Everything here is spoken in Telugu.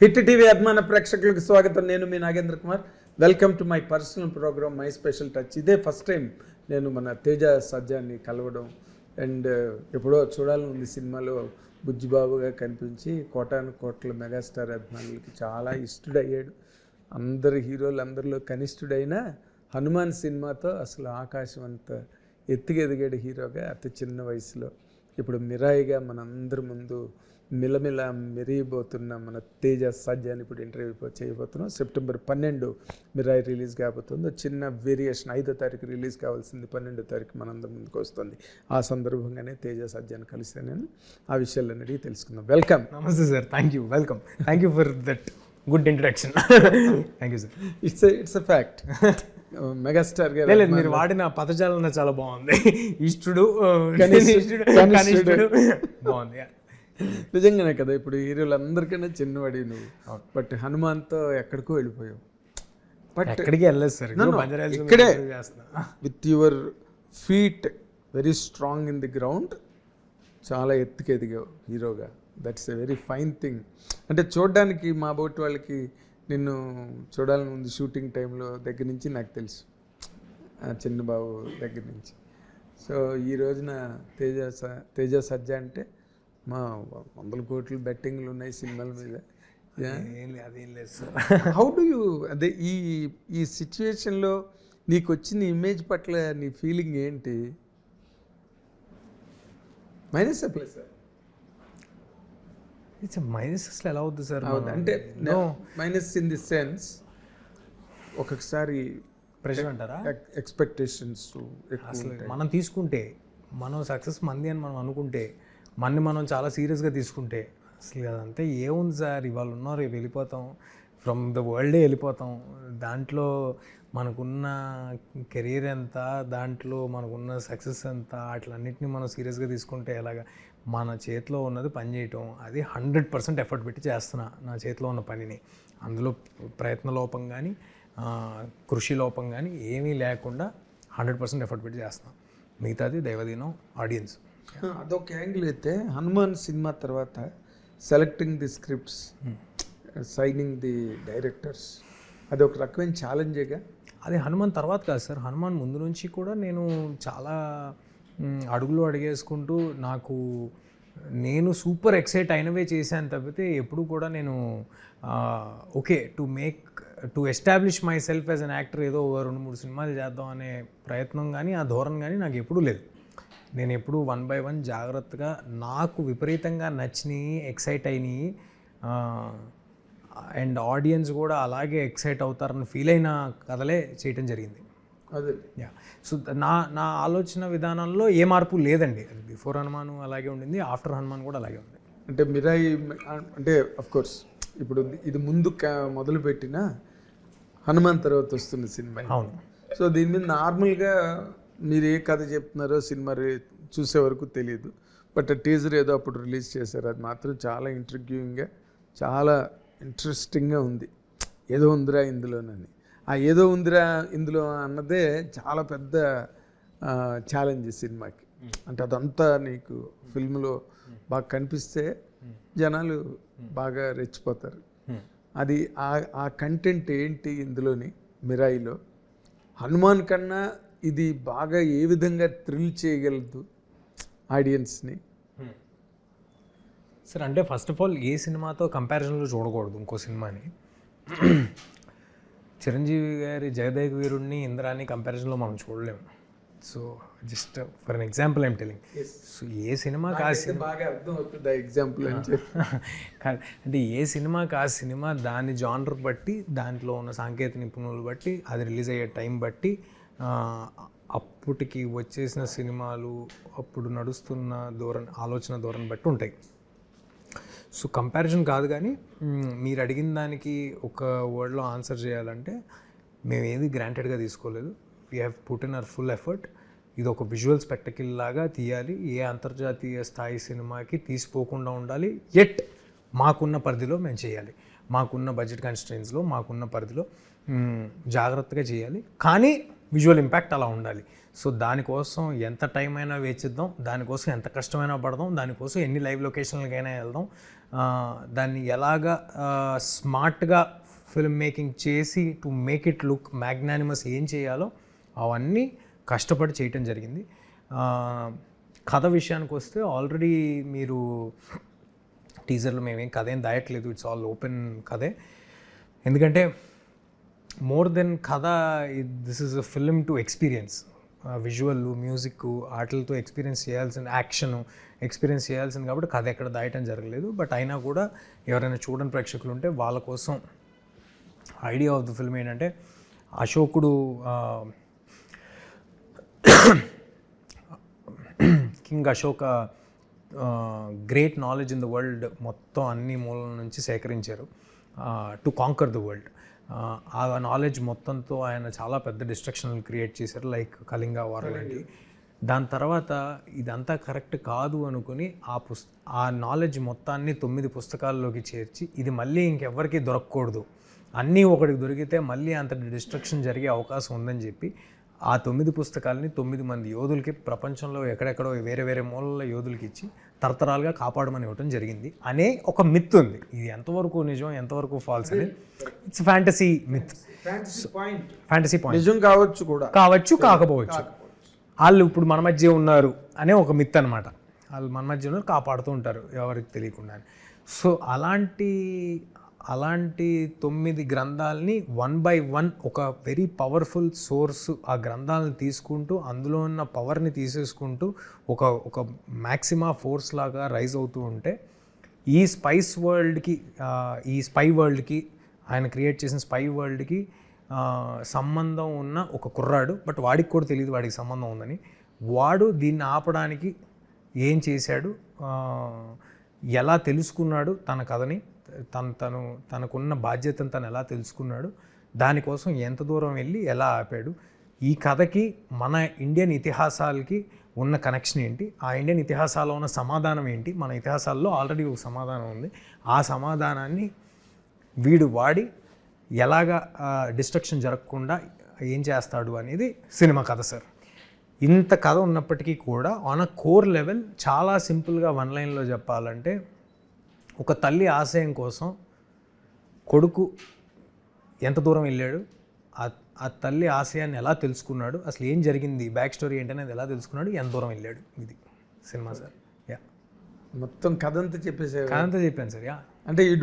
హిట్ టీవీ అభిమాన ప్రేక్షకులకు స్వాగతం. నేను మీ Nagendra Kumar. Welcome to my personal program my special touch ఇదే ఫస్ట్ టైం నేను మన తేజ సజ్జాన్ని కలవడం. అండ్ uh, ఎప్పుడో చూడాలని ఉంది సినిమాలో బుజ్జిబాబుగా కనిపించి కోటాను కోట్ల మెగాస్టార్ అభిమానులకి చాలా ఇష్టడయ్యాడు. అందరు హీరోలు అందరిలో కనిష్ఠుడైన హనుమాన్ సినిమాతో అసలు ఆకాశం అంత ఎత్తుగా ఎదిగాడు హీరోగా అతి చిన్న వయసులో. ఇప్పుడు మిరాయిగా మనందరి ముందు మిలమిల మెరిగిపోతున్న మన తేజ సాధ్యాన్ని ఇప్పుడు ఇంటర్వ్యూ చేయబోతున్నాం. సెప్టెంబర్ పన్నెండు మిరాయి రిలీజ్ కాబోతుంది. చిన్న వేరియేషన్ ఐదో తారీఖు రిలీజ్ కావాల్సింది పన్నెండో తారీఖు మనందరి ముందుకు వస్తుంది. ఆ సందర్భంగానే తేజ సాధ్యాన్ని కలిస్తే నేను ఆ విషయాలన్నీ అడిగి తెలుసుకుందాం. వెల్కమ్. నమస్తే sir. Thank you welcome. Thank you for that. Good introduction thank you sir it's it's a fact megastar గారు లేదు మీరు వాడిన పదజాలం నాకు చాలా బాగుంది. ఇష్టుడు బాగుంది. నిజంగానే కదా ఇప్పుడు హీరోలందరికన్నా చిన్నవాడి నువ్వు. బట్ హనుమాన్తో ఎక్కడికో వెళ్ళిపోయావు. బట్ ఎక్కడికి వెళ్ళలేదు సార్ ఇక్కడే. With your feet very strong in the ground చాలా ఎత్తుకు ఎదిగావు హీరోగా. That's a very fine thing అంటే చూడడానికి మా బోటి వాళ్ళకి నిన్ను చూడాలని ఉంది షూటింగ్ టైంలో దగ్గర నుంచి నాకు తెలుసు. చిన్న బాబు దగ్గర నుంచి. సో ఈ రోజున తేజ తేజ సజ్జ అంటే మా వందల కోట్లు బెట్టింగ్లు ఉన్నాయి సినిమాల మీద. Yeah. ఏం లేదు అదేం లేదు సార్. హౌ డు యూ అదే ఈ ఈ సిచ్యువేషన్లో నీకు వచ్చిన ఇమేజ్ పట్ల నీ ఫీలింగ్ ఏంటి? మైనస్ ప్లస్ ఇట్స్ మైనస్ అసలు ఎలా అవుతుంది సార్? అంటే మైనస్ ఇన్ ది సెన్స్ ఒక్కొక్కసారి ప్రెషర్ అంటారా? ఎక్స్పెక్టేషన్స్ అసలు మనం తీసుకుంటే మనం సక్సెస్ మంది అని మనం అనుకుంటే మనని మనం చాలా సీరియస్గా తీసుకుంటే అసలు అదంతా ఏముంది సార్? ఇవాళ ఉన్నారు రేపు వెళ్ళిపోతాం ఫ్రమ్ ద వరల్డే వెళ్ళిపోతాం దాంట్లో మనకున్న కెరీర్ ఎంత దాంట్లో మనకున్న సక్సెస్ ఎంత అట్లన్నిటిని మనం సీరియస్గా తీసుకుంటే ఎలాగా? మన చేతిలో ఉన్నది పని చేయటం అది హండ్రెడ్ పర్సెంట్ ఎఫర్ట్ పెట్టి చేస్తున్నా నా చేతిలో ఉన్న పనిని. అందులో ప్రయత్న లోపం కానీ కృషి లోపం కానీ ఏమీ లేకుండా హండ్రెడ్ పర్సెంట్ ఎఫర్ట్ పెట్టి చేస్తున్నాం. మిగతాది దైవదీనం ఆడియన్స్. అదొక యాంగిల్ అయితే హనుమాన్ సినిమా తర్వాత selecting the scripts signing the directors అది ఒక రకమైన ఛాలెంజేగా అది హనుమాన్ తర్వాత కాదు సార్. హనుమాన్ ముందు నుంచి కూడా నేను చాలా అడుగులు అడిగేసుకుంటూ నాకు నేను సూపర్ ఎక్సైట్ అయినవే చేశాను తప్పితే ఎప్పుడు కూడా నేను okay to make to establish myself as an actor ఏదో రెండు మూడు సినిమాలు చేద్దాం అనే ప్రయత్నం కానీ ఆ ధోరణి కానీ నాకు ఎప్పుడూ లేదు. నేను ఎప్పుడు వన్ బై వన్ జాగ్రత్తగా నాకు విపరీతంగా నచ్చినాయి ఎక్సైట్ అయినాయి అండ్ ఆడియన్స్ కూడా అలాగే ఎక్సైట్ అవుతారని ఫీల్ అయిన కథలే చేయటం జరిగింది. అదే. యా. సో నా నా ఆలోచన విధానంలో ఏ మార్పు లేదండి. అది బిఫోర్ హనుమాన్ అలాగే ఉండింది ఆఫ్టర్ హనుమాన్ కూడా అలాగే ఉంది. అంటే మిరాయి అంటే అఫ్ కోర్స్ ఇప్పుడు ఇది ముందు మొదలుపెట్టిన హనుమాన్ తర్వాత వస్తున్న సినిమా. అవును. సో దీని మీద నార్మల్గా మీరు ఏ కథ చెప్తున్నారో సినిమా చూసే వరకు తెలియదు బట్ టీజర్ ఏదో అప్పుడు రిలీజ్ చేశారు. అది మాత్రం చాలా ఇంట్రిగ్యూయింగ్గా చాలా ఇంట్రెస్టింగ్గా ఉంది. ఏదో ఉందిరా ఇందులోనని. ఆ ఏదో ఉందిరా ఇందులో అన్నదే చాలా పెద్ద ఛాలెంజ్ సినిమాకి. అంటే అదంతా నీకు ఫిల్మ్లో బాగా కనిపిస్తే జనాలు బాగా రెచ్చిపోతారు. అది ఆ ఆ కంటెంట్ ఏంటి ఇందులోని మిరాయిలో? హనుమాన్ కన్నా ఇది బాగా ఏ విధంగా థ్రిల్ చేయగలదు? ఆడియన్స్ని సార్ అంటే ఫస్ట్ ఆఫ్ ఆల్ ఏ సినిమాతో కంపారిజన్లో చూడకూడదు ఇంకో సినిమాని. చిరంజీవి గారి జగదేక వీరుడిని ఇంద్రాన్ని కంపారిజన్లో మనం చూడలేము. So just for an example I'm telling so ఏ సినిమాకి ఆ సినిమా బాగా అర్థం అవుతుంది ఎగ్జాంపుల్ అంటే ఏ సినిమాకి ఆ సినిమా దాని జానర్ బట్టి దాంట్లో ఉన్న సాంకేతిక నిపుణులు బట్టి అది రిలీజ్ అయ్యే టైం బట్టి అప్పటికి వచ్చేసిన సినిమాలు అప్పుడు నడుస్తున్న ధోరణి ఆలోచన ధోరణి బట్టి ఉంటాయి. సో కంపారిజన్ కాదు కానీ మీరు అడిగిన దానికి ఒక వర్డ్లో ఆన్సర్ చేయాలంటే మేము ఏది గ్రాంటెడ్గా తీసుకోలేదు. We have put in our full effort ఇది ఒక విజువల్ స్పెక్టకిల్ లాగా తీయాలి. ఏ అంతర్జాతీయ స్థాయి సినిమాకి తీసిపోకుండా ఉండాలి. ఎట్ మాకున్న పరిధిలో మేము చేయాలి. మాకున్న బడ్జెట్ కన్స్ట్రెన్స్లో మాకున్న పరిధిలో జాగ్రత్తగా చేయాలి. కానీ విజువల్ ఇంపాక్ట్ అలా ఉండాలి. సో దానికోసం ఎంత టైం అయినా వేచిద్దాం దానికోసం ఎంత కష్టమైనా పడదాం దానికోసం ఎన్ని లైవ్ లొకేషన్లకైనా వెళ్దాం. దాన్ని ఎలాగా స్మార్ట్గా ఫిల్మ్ మేకింగ్ చేసి to make it look magnanimous ఏం చేయాలో అవన్నీ కష్టపడి చేయటం జరిగింది. కథ విషయానికి వస్తే ఆల్రెడీ మీరు టీజర్లో మేమేం కథ ఏం దాయట్లేదు ఇట్స్ ఆల్ ఓపెన్ కథే. ఎందుకంటే మోర్ దెన్ కథ this is a film to experience visual music ఆటలతో ఎక్స్పీరియన్స్ చేయాల్సిన యాక్షన్ ఎక్స్పీరియన్స్ చేయాల్సింది కాబట్టి కథ ఎక్కడ దాయటం జరగలేదు. బట్ అయినా కూడా ఎవరైనా చూడని ప్రేక్షకులు ఉంటే వాళ్ళ కోసం ఐడియా ఆఫ్ ద ఫిల్మ్ ఏంటంటే అశోకుడు king Ashoka great knowledge in the world మొత్తం అన్ని మూలల నుంచి సేకరించారు. టు కాంకర్ ద వరల్డ్ ఆ నాలెడ్జ్ మొత్తంతో ఆయన చాలా పెద్ద డిస్ట్రక్షన్ క్రియేట్ చేశారు లైక్ కళింగ వార్ లాంటి. దాని తర్వాత ఇదంతా కరెక్ట్ కాదు అనుకుని ఆ పుస్ ఆ నాలెడ్జ్ మొత్తాన్ని తొమ్మిది పుస్తకాల్లోకి చేర్చి ఇది మళ్ళీ ఇంకెవ్వరికీ దొరకకూడదు. అన్నీ ఒకటికి దొరికితే మళ్ళీ అంత డిస్ట్రక్షన్ జరిగే అవకాశం ఉందని చెప్పి ఆ తొమ్మిది పుస్తకాలని తొమ్మిది మంది యోధులకి ప్రపంచంలో ఎక్కడెక్కడో వేరే వేరే మూలల యోధులకి ఇచ్చి తరతరాలుగా కాపాడమని ఇవ్వటం జరిగింది. అనే ఒక మిత్ ఉంది. ఇది ఎంతవరకు నిజం ఎంతవరకు ఫాల్స్ అని it's fantasy myth point fantasy point నిజం కావచ్చు కూడా. కావచ్చు కాకపోవచ్చు. వాళ్ళు ఇప్పుడు మన మధ్య ఉన్నారు అనే ఒక మిత్ అనమాట వాళ్ళు మన మధ్య ఉన్నారు కాపాడుతూ ఉంటారు ఎవరికి తెలియకుండా సో అలాంటి అలాంటి తొమ్మిది గ్రంథాలని వన్ బై వన్ ఒక వెరీ పవర్ఫుల్ సోర్స్ ఆ గ్రంథాలను తీసుకుంటూ అందులో ఉన్న పవర్ని తీసేసుకుంటూ ఒక ఒక మ్యాక్సిమా ఫోర్స్ లాగా రైజ్ అవుతూ ఉంటే ఈ స్పైస్ వరల్డ్కి ఈ స్పై వరల్డ్కి ఆయన క్రియేట్ చేసిన స్పై వరల్డ్కి సంబంధం ఉన్న ఒక కుర్రాడు బట్ వాడికి కూడా తెలియదు వాడికి సంబంధం ఉందని వాడు దీన్ని ఆపడానికి ఏం చేశాడు? ఎలా తెలుసుకున్నాడు తన కథని? తను తను తనకున్న బాధ్యతను తను ఎలా తెలుసుకున్నాడు దానికోసం ఎంత దూరం వెళ్ళి ఎలా ఆపాడు ఈ కథకి మన ఇండియన్ ఇతిహాసాలకి ఉన్న కనెక్షన్ ఏంటి ఆ ఇండియన్ ఇతిహాసాల్లో ఉన్న సమాధానం ఏంటి మన ఇతిహాసాల్లో ఆల్రెడీ ఒక సమాధానం ఉంది. ఆ సమాధానాన్ని వీడు వాడి ఎలాగా డిస్ట్రక్షన్ జరగకుండా ఏం చేస్తాడు అనేది సినిమా కథ సార్ ఇంత కథ ఉన్నప్పటికీ కూడా ఆన్ అ కోర్ లెవెల్ చాలా సింపుల్గా వన్ లైన్లో చెప్పాలంటే ఒక తల్లి ఆశయం కోసం కొడుకు ఎంత దూరం వెళ్ళాడు ఆ తల్లి ఆశయాన్ని ఎలా తెలుసుకున్నాడు అసలు ఏం జరిగింది బ్యాక్ స్టోరీ ఏంటనేది ఎలా తెలుసుకున్నాడు ఎంత దూరం వెళ్ళాడు ఇది సినిమా సార్. యా. మొత్తం కథ అంతా చెప్పేసే కాదంతా చెప్పాను సార్ యా. అంటే ఈ